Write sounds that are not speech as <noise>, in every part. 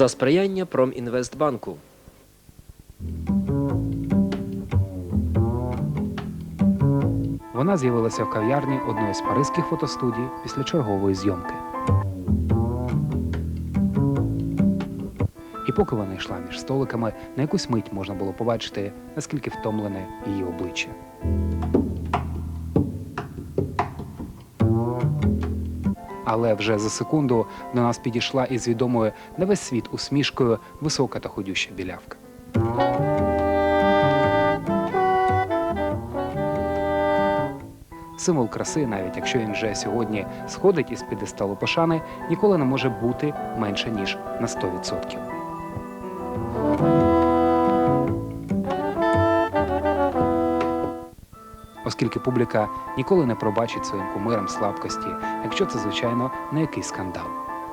за сприяння Промінвестбанку. Вона з'явилася в кав'ярні одної з паризьких фотостудій після чергової зйомки. І поки вона йшла між столиками, на якусь мить можна було побачити, наскільки втомлене її обличчя. Але вже за секунду до нас підійшла із відомою на весь світ усмішкою висока та худюща білявка. Символ краси, навіть якщо він вже сьогодні сходить із підесталу пошани, ніколи не може бути менше ніж на 100%. Оскільки публіка ніколи не пробачить своїм кумирам слабкості, якщо це, звичайно, не якийсь скандал.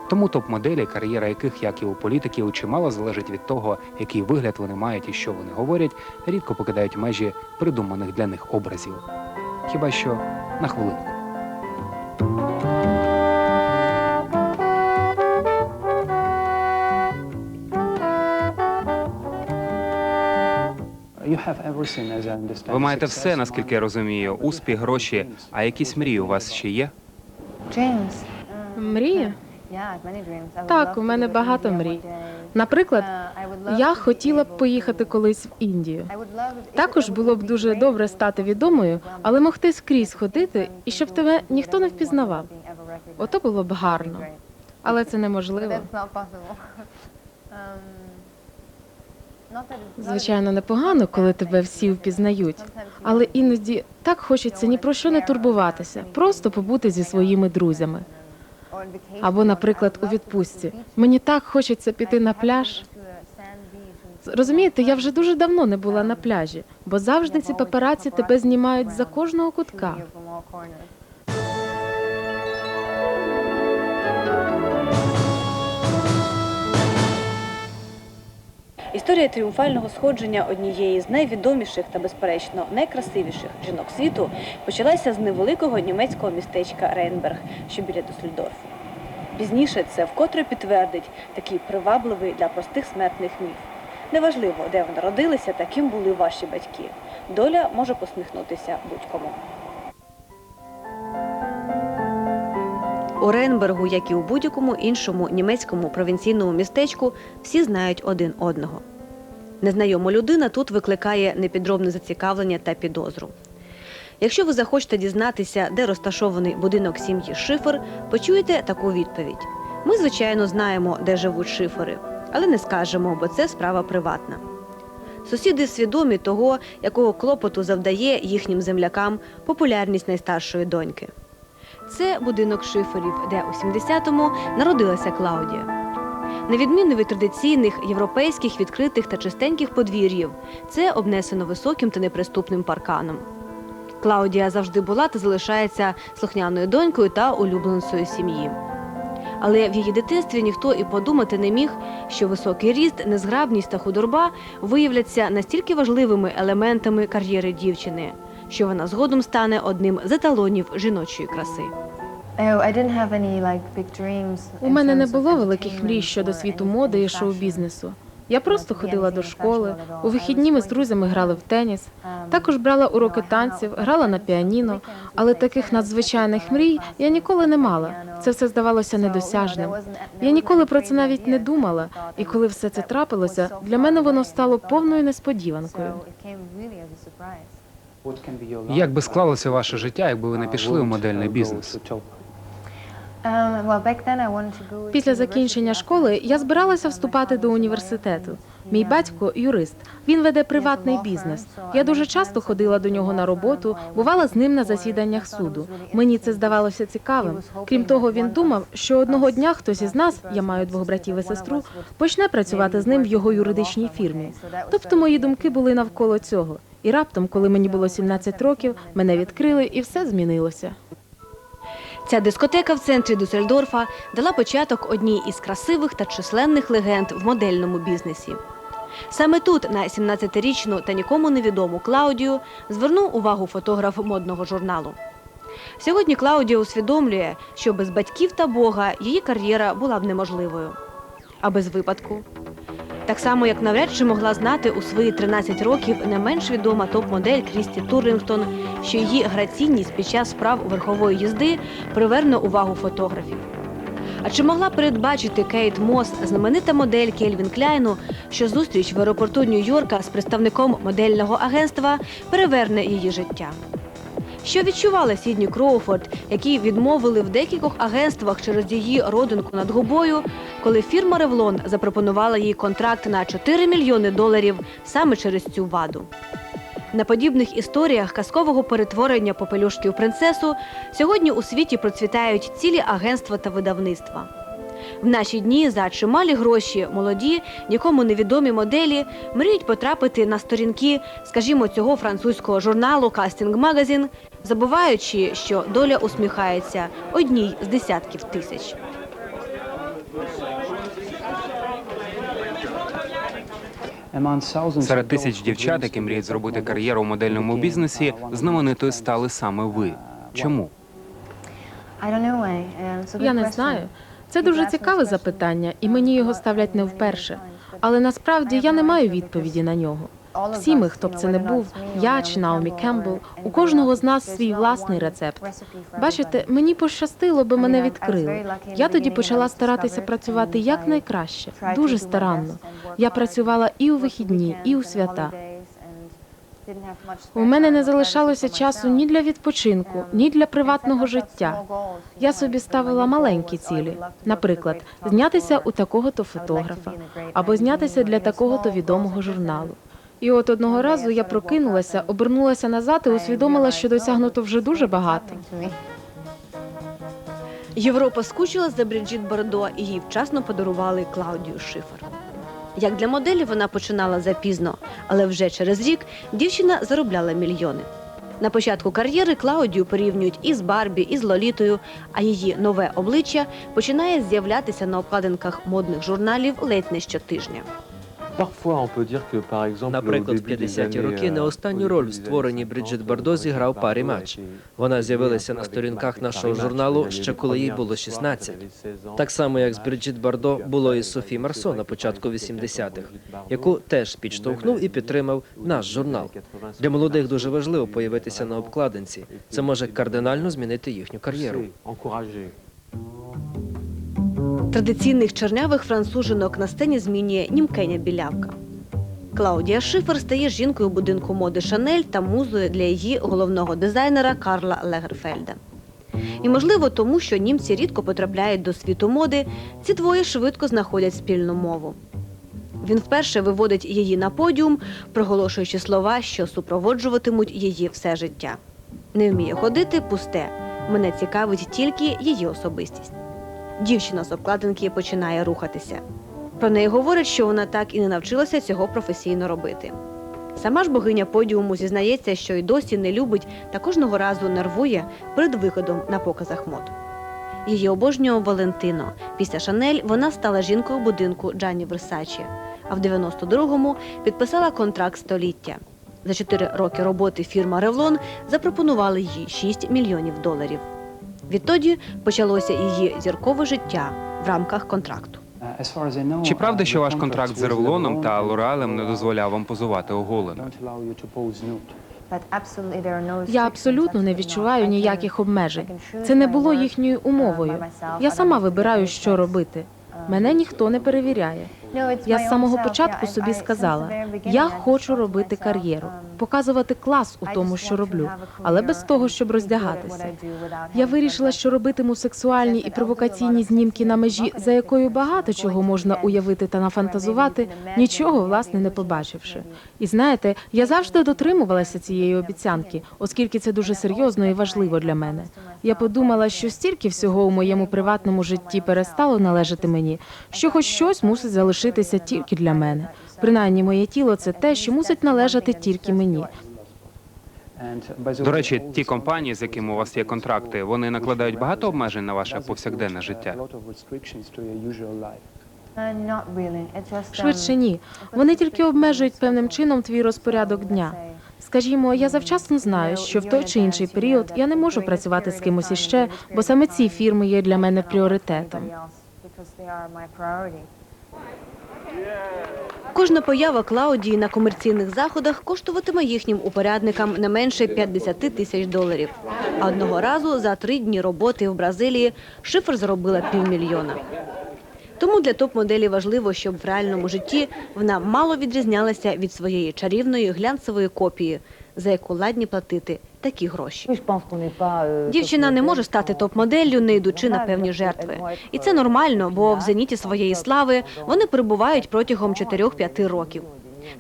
Тому топ-моделі, кар'єра яких, як і у політиків, чимало залежить від того, який вигляд вони мають і що вони говорять, рідко покидають межі придуманих для них образів. Хіба що на хвилинку. Ви маєте все, наскільки я розумію, успіх, гроші, а якісь мрії у вас ще є? Мрії? Так, у мене багато мрій. Наприклад, я хотіла б поїхати колись в Індію. Також було б дуже добре стати відомою, але могти скрізь ходити і щоб тебе ніхто не впізнавав. Ото було б гарно. Але це неможливо. <laughs> Звичайно, непогано, коли тебе всі впізнають. Але іноді так хочеться ні про що не турбуватися, просто побути зі своїми друзями. Або, наприклад, у відпустці. Мені так хочеться піти на пляж. Розумієте, я вже дуже давно не була на пляжі, бо завжди ці папараці тебе знімають за кожного кутка. Історія тріумфального сходження однієї з найвідоміших та, безперечно, найкрасивіших жінок світу почалася з невеликого німецького містечка Рейнберг, що біля Дюссельдорфу. Пізніше це вкотре підтвердить такий привабливий для простих смертних міф. Неважливо, де ви народилися та ким були ваші батьки. Доля може посміхнутися будь-кому. У Рейнбергу, як і у будь-якому іншому німецькому провінційному містечку, всі знають один одного. Незнайома людина тут викликає непідробне зацікавлення та підозру. Якщо ви захочете дізнатися, де розташований будинок сім'ї Шифер, почуєте таку відповідь: ми, звичайно, знаємо, де живуть шифери, але не скажемо, бо це справа приватна. Сусіди свідомі того, якого клопоту завдає їхнім землякам популярність найстаршої доньки. Це будинок шиферів, де у 70-му народилася Клаудія. На відміну від традиційних європейських відкритих та чистеньких подвір'їв, це обнесено високим та неприступним парканом. Клаудія завжди була та залишається слухняною донькою та улюбленцею сім'ї. Але в її дитинстві ніхто і подумати не міг, що високий ріст, незграбність та худорба виявляться настільки важливими елементами кар'єри дівчини, що вона згодом стане одним з еталонів жіночої краси. У мене не було великих мрій щодо світу моди і шоу-бізнесу. Я просто ходила до школи. У вихідні ми з друзями грали в теніс. Також брала уроки танців, грала на піаніно. Але таких надзвичайних мрій я ніколи не мала. Це все здавалося недосяжним. Я ніколи про це навіть не думала. І коли все це трапилося, для мене воно стало повною несподіванкою. Як би склалося ваше життя, якби ви не пішли у модельний бізнес? Після закінчення школи я збиралася вступати до університету. Мій батько юрист. Він веде приватний бізнес. Я дуже часто ходила до нього на роботу, бувала з ним на засіданнях суду. Мені це здавалося цікавим. Крім того, він думав, що одного дня хтось із нас, я маю двох братів і сестру, почне працювати з ним в його юридичній фірмі. Тобто мої думки були навколо цього. І раптом, коли мені було 17 років, мене відкрили і все змінилося. Ця дискотека в центрі Дюссельдорфа дала початок одній із красивих та численних легенд в модельному бізнесі. Саме тут на 17-річну та нікому невідому Клаудію звернув увагу фотограф модного журналу. Сьогодні Клаудія усвідомлює, що без батьків та Бога її кар'єра була б неможливою. а без випадку. Так само, як навряд чи могла знати у свої 13 років не менш відома топ-модель Крісті Турингтон, що її граційність під час справ верхової їзди приверне увагу фотографів. А чи могла передбачити Кейт Мос, знаменита модель Кельвін Кляйну, що зустріч в аеропорту Нью-Йорка з представником модельного агентства переверне її життя? Що відчувала Сідні Кроуфорд, які відмовили в декількох агентствах через її родинку над губою, коли фірма Ревлон запропонувала їй контракт на 4 мільйони доларів саме через цю ваду? На подібних історіях казкового перетворення попелюшки в принцесу сьогодні у світі процвітають цілі агентства та видавництва. В наші дні за чималі гроші молоді, нікому невідомі моделі мріють потрапити на сторінки, скажімо, цього французького журналу Casting Magazine, забуваючи, що доля усміхається одній з десятків тисяч. Серед тисяч дівчат, які мріють зробити кар'єру у модельному бізнесі, знаменитою стали саме ви. Чому? Я не знаю. Це дуже цікаве запитання, і мені його ставлять не вперше. Але насправді я не маю відповіді на нього. Всі ми, хто б це не був, я чи Наомі Кембл, у кожного з нас свій власний рецепт. Бачите, мені пощастило, би мене відкрили. Я тоді почала старатися працювати якнайкраще, дуже старанно. Я працювала і у вихідні, і у свята. У мене не залишалося часу ні для відпочинку, ні для приватного життя. Я собі ставила маленькі цілі, наприклад, знятися у такого-то фотографа або знятися для такого-то відомого журналу. І от одного разу я прокинулася, обернулася назад і усвідомила, що досягнуто вже дуже багато. Європа скучила за Бріджіт Бардо і їй вчасно подарували Клаудію Шифер. Як для моделі вона починала запізно, але вже через рік дівчина заробляла мільйони. На початку кар'єри Клаудію порівнюють із Барбі, і з Лолітою, а її нове обличчя починає з'являтися на обкладинках модних журналів ледь не щотижня. Наприклад, в 50-ті роки не останню роль в створенні Бріджит Бардо зіграв Парі Матч. Вона з'явилася на сторінках нашого журналу ще коли їй було 16. Так само, як з Бріджит Бардо було і Софі Марсо на початку 80-х, яку теж підштовхнув і підтримав наш журнал. Для молодих дуже важливо появитися на обкладинці. Це може кардинально змінити їхню кар'єру. Традиційних чорнявих францужинок на сцені змінює німкеня білявка. Клаудія Шифер стає жінкою будинку моди Шанель та музою для її головного дизайнера Карла Легерфельда. І можливо, тому що німці рідко потрапляють до світу моди, ці двоє швидко знаходять спільну мову. Він вперше виводить її на подіум, проголошуючи слова, що супроводжуватимуть її все життя. Не вміє ходити пусте. Мене цікавить тільки її особистість. Дівчина з обкладинки починає рухатися. Про неї говорять, що вона так і не навчилася цього професійно робити. Сама ж богиня подіуму зізнається, що й досі не любить та кожного разу нервує перед виходом на показах мод. Її обожнював Валентино. Після Шанель вона стала жінкою будинку Джанні Версачі, а в 92-му підписала контракт століття. За чотири роки роботи фірма Ревлон запропонувала їй 6 мільйонів доларів. Відтоді почалося її зіркове життя в рамках контракту. Чи правда, що ваш контракт з Ревлоном та Лореалем не дозволяв вам позувати оголено? Я абсолютно не відчуваю ніяких обмежень. Це не було їхньою умовою. Я сама вибираю, що робити. Мене ніхто не перевіряє. Я з самого початку собі сказала: я хочу робити кар'єру, показувати клас у тому, що роблю, але без того, щоб роздягатися. Я вирішила, що робитиму сексуальні і провокаційні знімки на межі, за якою багато чого можна уявити та нафантазувати, нічого власне не побачивши. І знаєте, я завжди дотримувалася цієї обіцянки, оскільки це дуже серйозно і важливо для мене. Я подумала, що стільки всього у моєму приватному житті перестало належати мені, що хоч щось мусить залишитися тільки для мене. Принаймні, моє тіло це те, що мусить належати тільки мені. До речі, ті компанії, з якими у вас є контракти, вони накладають багато обмежень на ваше повсякденне життя. Швидше ні. Вони тільки обмежують певним чином твій розпорядок дня. Скажімо, я завчасно знаю, що в той чи інший період я не можу працювати з кимось іще, бо саме ці фірми є для мене пріоритетом. Кожна поява Клаудії на комерційних заходах коштуватиме їхнім упорядникам не менше 50 тисяч доларів. А одного разу за три дні роботи в Бразилії шифр заробила півмільйона. Тому для топ-моделі важливо, щоб в реальному житті вона мало відрізнялася від своєї чарівної глянцевої копії, за яку ладні платити такі гроші. Дівчина не може стати топ-моделлю, не йдучи на певні жертви. І це нормально, бо в зеніті своєї слави вони перебувають протягом 4-5 років.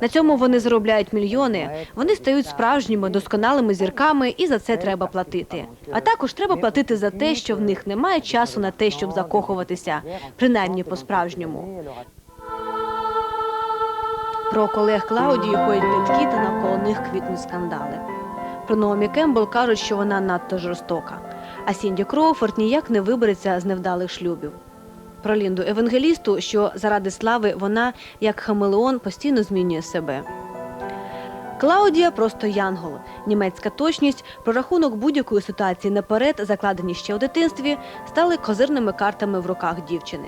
На цьому вони заробляють мільйони. Вони стають справжніми досконалими зірками, і за це треба платити. А також треба платити за те, що в них немає часу на те, щоб закохуватися, принаймні по-справжньому. Про колег Клаудії ходять плітки та навколо них квітнуть скандали. Про Наомі Кембл кажуть, що вона надто жорстока. А Сінді Кроуфорд ніяк не вибереться з невдалих шлюбів. Про Лінду Евангелісту, що заради слави вона, як хамелеон, постійно змінює себе. Клаудія просто янгол. Німецька точність, прорахунок будь-якої ситуації наперед, закладені ще у дитинстві, стали козирними картами в руках дівчини.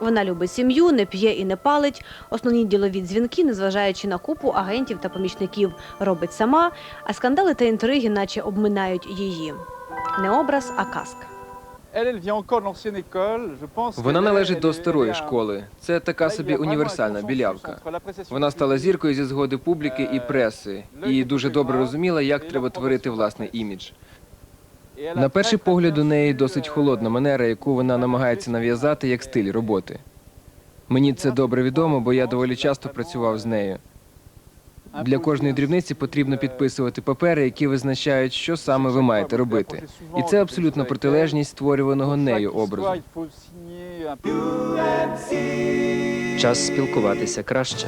Вона любить сім'ю, не п'є і не палить. Основні ділові дзвінки, незважаючи на купу агентів та помічників, робить сама, а скандали та інтриги, наче обминають її. Не образ, а казка. Вона належить до старої школи. Це така собі універсальна білявка. Вона стала зіркою зі згоди публіки і преси, і дуже добре розуміла, як треба творити власний імідж. На перший погляд у неї досить холодна манера, яку вона намагається нав'язати як стиль роботи. Мені це добре відомо, бо я доволі часто працював з нею. Для кожної дрібниці потрібно підписувати папери, які визначають, що саме ви маєте робити. І це абсолютно протилежність створюваного нею образу. Час спілкуватися краще.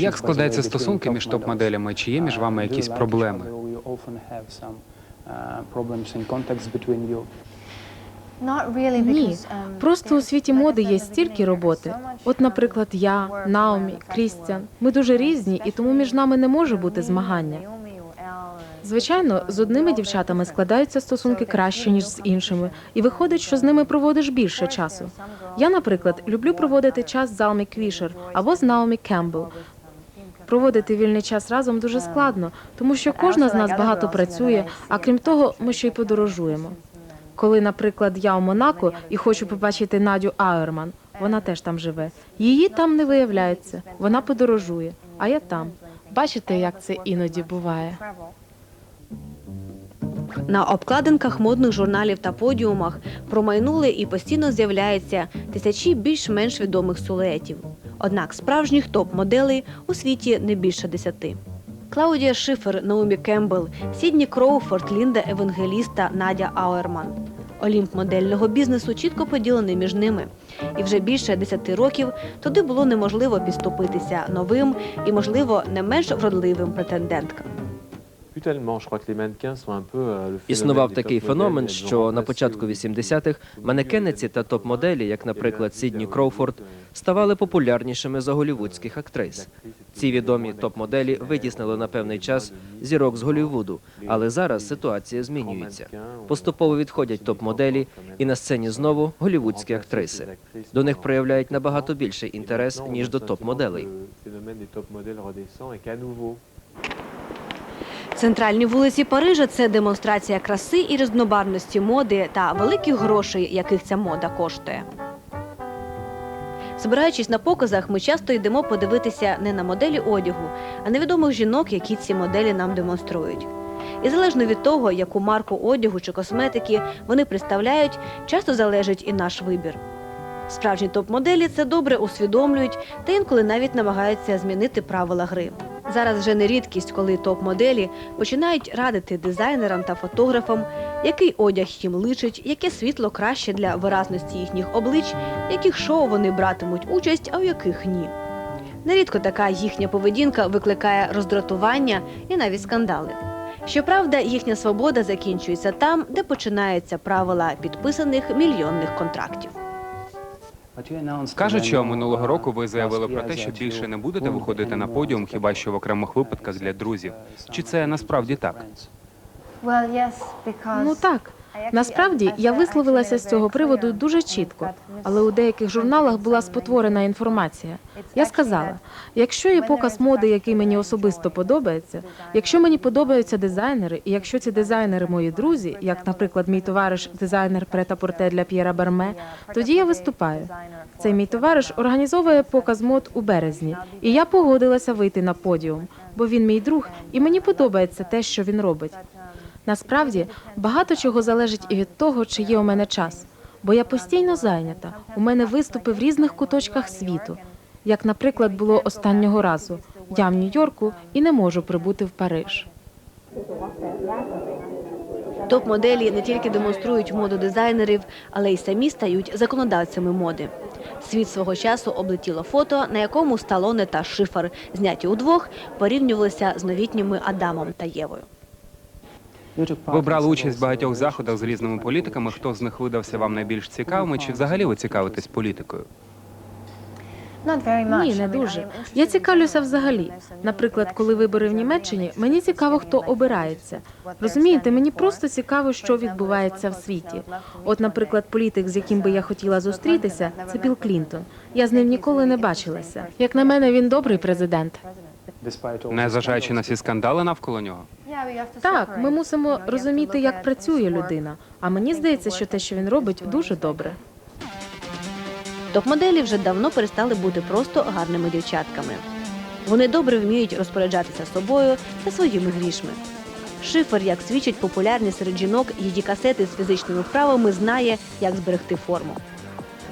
Як складаються стосунки між топ-моделями? Чи є між вами якісь проблеми? Ні, просто у світі моди є стільки роботи. От, наприклад, я, Наомі, Крістіан. Ми дуже різні, і тому між нами не може бути змагання. Звичайно, з одними дівчатами складаються стосунки краще ніж з іншими, і виходить, що з ними проводиш більше часу. Я, наприклад, люблю проводити час з Алмі Квішер або з Наомі Кембл. Проводити вільний час разом дуже складно, тому що кожна з нас багато працює, а крім того, ми ще й подорожуємо. Коли, наприклад, я у Монако і хочу побачити Надю Аерман, вона теж там живе. Її там не виявляється. Вона подорожує, а я там. Бачите, як це іноді буває. На обкладинках модних журналів та подіумах промайнули і постійно з'являються тисячі більш-менш відомих силуетів. Однак справжніх топ-моделей у світі не більше десяти. Клаудія Шифер, Наумі Кембл, Сідні Кроуфорд, Лінда Евангеліста, Надя Ауерман. Олімп модельного бізнесу чітко поділений між ними. І вже більше десяти років туди було неможливо підступитися новим і, можливо, не менш вродливим претенденткам. Існував такий феномен, що на початку 80-х манекениці та топ-моделі, як, наприклад, Сідні Кроуфорд, ставали популярнішими за голівудських актрис. Ці відомі топ-моделі витіснили на певний час зірок з Голлівуду, але зараз ситуація змінюється. Поступово відходять топ-моделі, і на сцені знову голівудські актриси. До них проявляють набагато більший інтерес ніж до топ-моделей. Центральні вулиці Парижа це демонстрація краси і різнобарвності моди та великих грошей, яких ця мода коштує. Збираючись на показах, ми часто йдемо подивитися не на моделі одягу, а на відомих жінок, які ці моделі нам демонструють. І залежно від того, яку марку одягу чи косметики вони представляють, часто залежить і наш вибір. Справжні топ-моделі це добре усвідомлюють та інколи навіть намагаються змінити правила гри. Зараз вже не рідкість, коли топ-моделі починають радити дизайнерам та фотографам, який одяг їм личить, яке світло краще для виразності їхніх облич, яких шоу вони братимуть участь, а в яких ні. Нерідко така їхня поведінка викликає роздратування і навіть скандали. Щоправда, їхня свобода закінчується там, де починаються правила підписаних мільйонних контрактів. Кажуть, що минулого року ви заявили про те, що більше не будете виходити на подіум, хіба що в окремих випадках для друзів. Чи це насправді так? Ну так. Насправді я висловилася з цього приводу дуже чітко, але у деяких журналах була спотворена інформація. Я сказала: якщо є показ моди, який мені особисто подобається, якщо мені подобаються дизайнери, і якщо ці дизайнери мої друзі, як, наприклад, мій товариш, дизайнер прета-порте для П'єра Барме, тоді я виступаю. Цей мій товариш організовує показ мод у березні, і я погодилася вийти на подіум, бо він мій друг, і мені подобається те, що він робить. Насправді багато чого залежить і від того, чи є у мене час, бо я постійно зайнята. У мене виступи в різних куточках світу. Як, наприклад, було останнього разу. Я в Нью-Йорку і не можу прибути в Париж. Топ-моделі не тільки демонструють моду дизайнерів, але й самі стають законодавцями моди. Світ свого часу облетіло фото, на якому Сталоне та Шифер, зняті удвох, порівнювалися з новітніми Адамом та Євою. Ви брали участь в багатьох заходах з різними політиками. Хто з них видався вам найбільш цікавими? Чи взагалі ви цікавитесь політикою? Ні, не дуже. Я цікавлюся взагалі. Наприклад, коли вибори в Німеччині, мені цікаво, хто обирається. Розумієте, мені просто цікаво, що відбувається в світі. От, наприклад, політик, з яким би я хотіла зустрітися, це Білл Клінтон. Я з ним ніколи не бачилася. Як на мене, він добрий президент. Незважаючи на всі скандали навколо нього. Так, ми мусимо розуміти, як працює людина. А мені здається, що те, що він робить, дуже добре. Топ-моделі вже давно перестали бути просто гарними дівчатками. Вони добре вміють розпоряджатися собою та своїми грішми. Шифер, як свідчить популярність серед жінок, її касети з фізичними вправами знає, як зберегти форму.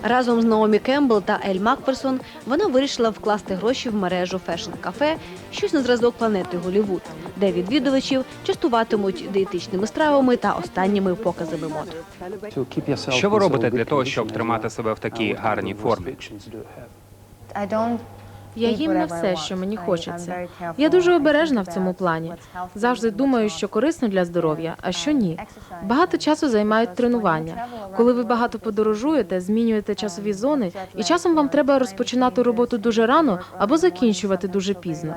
Разом з Наомі Кембл та Ель Макферсон вона вирішила вкласти гроші в мережу фешн-кафе, щось на зразок планети Голівуд, де відвідувачів частуватимуть диетичними стравами та останніми показами мод. Що ви робите для того, щоб тримати себе в такій гарній формі? Я їм не все, що мені хочеться. Я дуже обережна в цьому плані. Завжди думаю, що корисно для здоров'я, а що ні. Багато часу займають тренування. Коли ви багато подорожуєте, змінюєте часові зони, і часом вам треба розпочинати роботу дуже рано або закінчувати дуже пізно.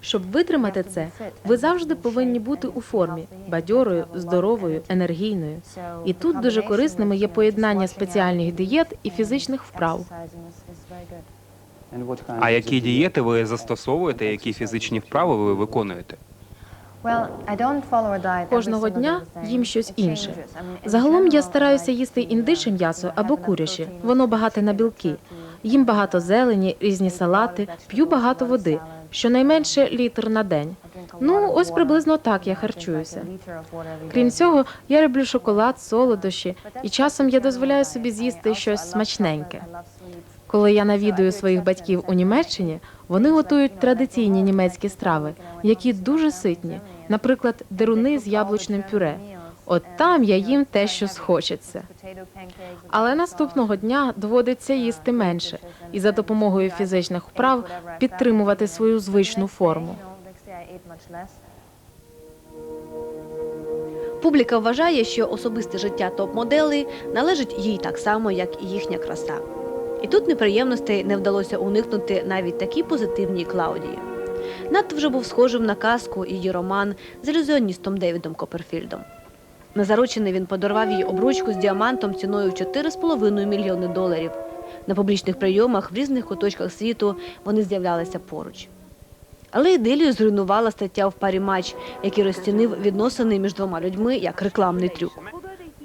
Щоб витримати це, ви завжди повинні бути у формі бадьорою, здоровою, енергійною. І тут дуже корисними є поєднання спеціальних дієт і фізичних вправ. А які дієти ви застосовуєте, які фізичні вправи ви виконуєте? Кожного дня їм щось інше. Загалом я стараюся їсти індиче м'ясо або куряче. Воно багате на білки. Їм багато зелені, різні салати, п'ю багато води, щонайменше літр на день. Ну, ось приблизно так я харчуюся. Крім цього, я люблю шоколад, солодощі, і часом я дозволяю собі з'їсти щось смачненьке. Коли я навідую своїх батьків у Німеччині, вони готують традиційні німецькі страви, які дуже ситні, наприклад, деруни з яблучним пюре. От там я їм те, що схочеться. Але наступного дня доводиться їсти менше і за допомогою фізичних вправ підтримувати свою звичну форму. Публіка вважає, що особисте життя топ-моделей належить їй так само, як і їхня краса. І тут неприємностей не вдалося уникнути навіть такій позитивній Клаудії. Надто вже був схожим на казку і її роман з ілюзіоністом Девідом Копперфільдом. На заручений він подарував їй обручку з діамантом ціною в 4,5 мільйони доларів. На публічних прийомах в різних куточках світу вони з'являлися поруч. Але ідилію зруйнувала стаття в парі матч, який розцінив відносини між двома людьми як рекламний трюк.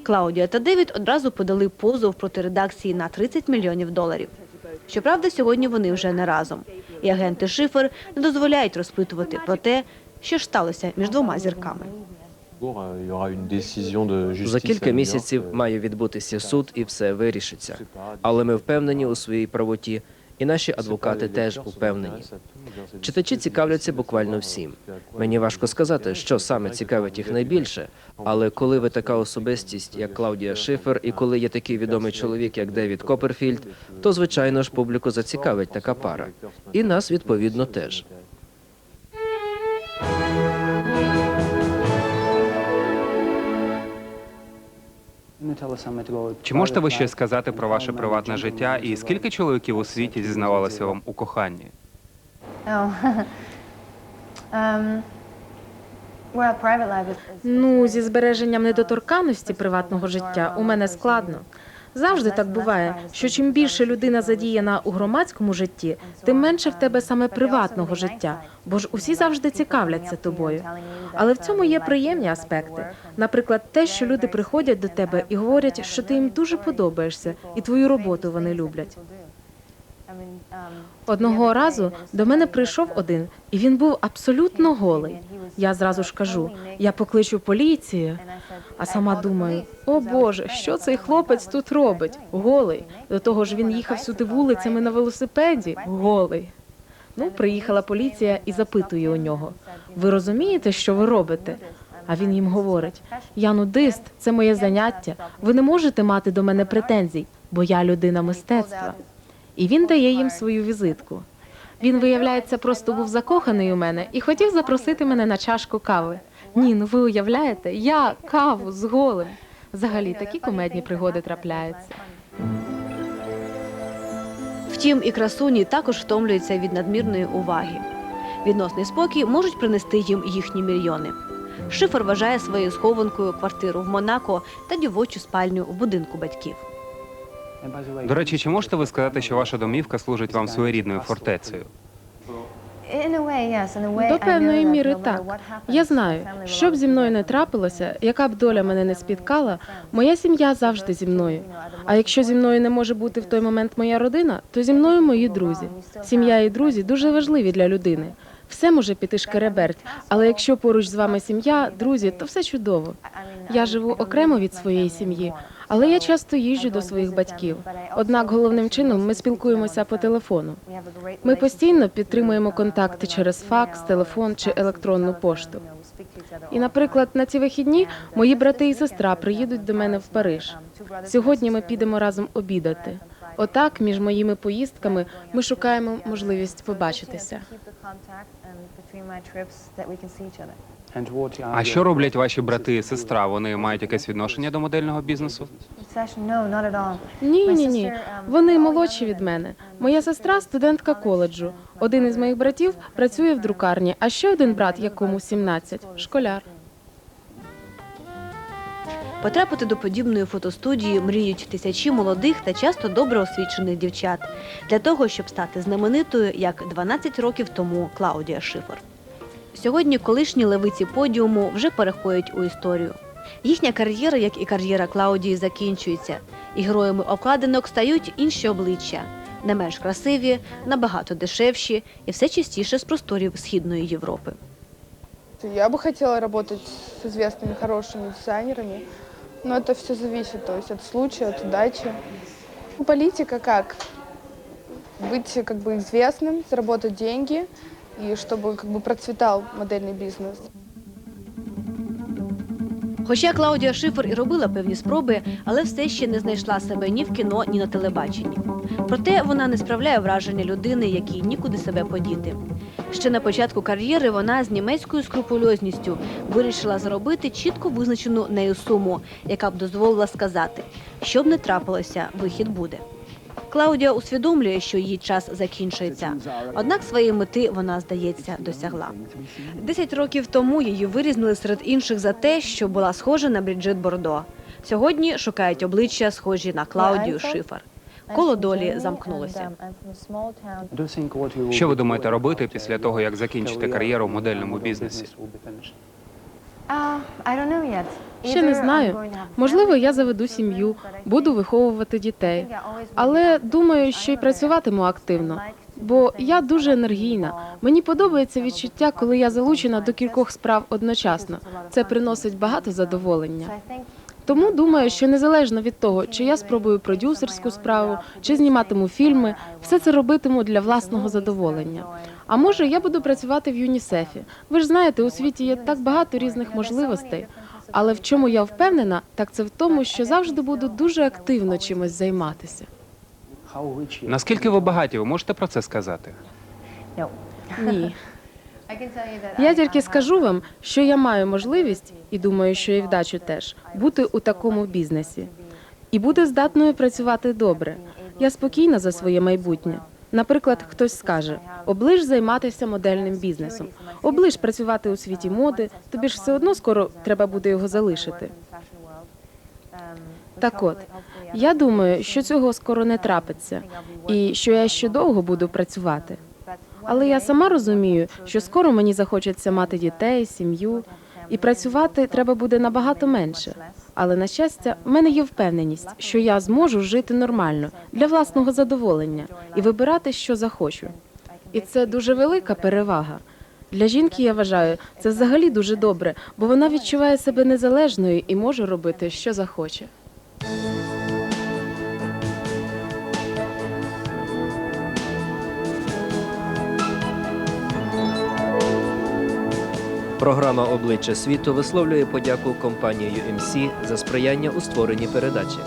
Клаудія та Девід одразу подали позов проти редакції на 30 мільйонів доларів. Щоправда, сьогодні вони вже не разом. І агенти Шифер не дозволяють розпитувати про те, що ж сталося між двома зірками. За кілька місяців має відбутися суд і все вирішиться. Але ми впевнені у своїй правоті, і наші адвокати теж упевнені. Читачі цікавляться буквально всім. Мені важко сказати, що саме цікавить їх найбільше, але коли ви така особистість, як Клаудія Шифер, і коли є такий відомий чоловік, як Девід Копперфільд, то звичайно ж публіку зацікавить така пара. І нас відповідно теж. Чи можете ви щось сказати про ваше приватне життя і скільки чоловіків у світі зізнавалося вам у коханні? Um, <laughs> Ну, зі збереженням недоторканності приватного життя у мене складно. Завжди так буває, що чим більше людина задіяна у громадському житті, тим менше в тебе саме приватного життя, бо ж усі завжди цікавляться тобою. Але в цьому є приємні аспекти. Наприклад, те, що люди приходять до тебе і говорять, що ти їм дуже подобаєшся, і твою роботу вони люблять. Одного разу до мене прийшов один, і він був абсолютно голий. Я зразу ж кажу, я покличу поліцію. А сама думаю, о Боже, що цей хлопець тут робить? Голий. До того ж він їхав сюди вулицями на велосипеді, голий. Ну, приїхала поліція і запитує у нього: ви розумієте, що ви робите? А він їм говорить: я нудист, це моє заняття. Ви не можете мати до мене претензій, бо я людина мистецтва. І він дає їм свою візитку. Він, виявляється, просто був закоханий у мене і хотів запросити мене на чашку кави. Ні, ну ви уявляєте, я каву з голим. Взагалі такі комедні пригоди трапляються. Втім, і красуні також втомлюються від надмірної уваги. Відносний спокій можуть принести їм їхні мільйони. Шифер вважає своєю схованкою квартиру в Монако та дівочу спальню в будинку батьків. До речі, чи можете ви сказати, що ваша домівка служить вам своєрідною фортецею? До певної міри так. Я знаю, що б зі мною не трапилося, яка б доля мене не спіткала, моя сім'я завжди зі мною. А якщо зі мною не може бути в той момент моя родина, то зі мною мої друзі. Сім'я і друзі дуже важливі для людини. Все може піти шкереберть, але якщо поруч з вами сім'я, друзі, то все чудово. Я живу окремо від своєї сім'ї, але я часто їжджу до своїх батьків. Однак головним чином ми спілкуємося по телефону. Ми постійно підтримуємо контакти через факс, телефон чи електронну пошту. І, наприклад, на ці вихідні мої брати і сестра приїдуть до мене в Париж. Сьогодні ми підемо разом обідати. Отак, між моїми поїздками, ми шукаємо можливість побачитися. А що роблять ваші брати і сестра? Вони мають якесь відношення до модельного бізнесу? Ні, ні, ні. Вони молодші від мене. Моя сестра студентка коледжу. Один із моїх братів працює в друкарні, а ще один брат, якому 17, школяр. Потрапити до подібної фотостудії мріють тисячі молодих та часто добре освічених дівчат для того, щоб стати знаменитою, як 12 років тому Клаудія Шифер. Сьогодні колишні левиці подіуму вже переходять у історію. Їхня кар'єра, як і кар'єра Клаудії, закінчується, і героями обкладинок стають інші обличчя, не менш красиві, набагато дешевші і все частіше з просторів Східної Європи. Я бы хотела работать с известными хорошими дизайнерами, но это все зависит, то есть от случая, от удачи. Ну, Политика как? Быть как бы известным, заработать деньги и чтобы как бы процветал модельный бизнес. Хоча Клаудія Шифер і робила певні спроби, але все ще не знайшла себе ні в кіно, ні на телебаченні. Проте вона не справляє враження людини, якій нікуди себе подіти. Ще на початку кар'єри вона з німецькою скрупульозністю вирішила заробити чітко визначену нею суму, яка б дозволила сказати, що б не трапилося, вихід буде. Клаудія усвідомлює, що її час закінчується. Однак своєї мети вона, здається, досягла. Десять років тому її вирізнили серед інших за те, що була схожа на Бріджит Бордо. Сьогодні шукають обличчя, схожі на Клаудію Шифер. Коло долі замкнулося. Що ви думаєте робити після того, як закінчите кар'єру в модельному бізнесі? Ще не знаю. Можливо, я заведу сім'ю, буду виховувати дітей. Але думаю, що й працюватиму активно. Бо я дуже енергійна. Мені подобається відчуття, коли я залучена до кількох справ одночасно. Це приносить багато задоволення. Тому думаю, що незалежно від того, чи я спробую продюсерську справу, чи зніматиму фільми, все це робитиму для власного задоволення. А може, я буду працювати в ЮНІСЕФі. Ви ж знаєте, у світі є так багато різних можливостей. Але в чому я впевнена, так це в тому, що завжди буду дуже активно чимось займатися. Наскільки ви багаті, ви можете про це сказати? Ні. <laughs> Я тільки скажу вам, що я маю можливість, і думаю, що і вдачу теж, бути у такому бізнесі. І бути здатною працювати добре. Я спокійна за своє майбутнє. Наприклад, хтось скаже: оближ займатися модельним бізнесом, оближ працювати у світі моди, тобі ж все одно скоро треба буде його залишити. Так от, я думаю, що цього скоро не трапиться, і що я ще довго буду працювати. Але я сама розумію, що скоро мені захочеться мати дітей, сім'ю, і працювати треба буде набагато менше. Але на щастя, в мене є впевненість, що я зможу жити нормально для власного задоволення і вибирати, що захочу. І це дуже велика перевага. Для жінки я вважаю, це взагалі дуже добре, бо вона відчуває себе незалежною і може робити, що захоче. Програма Обличчя світу висловлює подяку компанії UMC за сприяння у створенні передачі.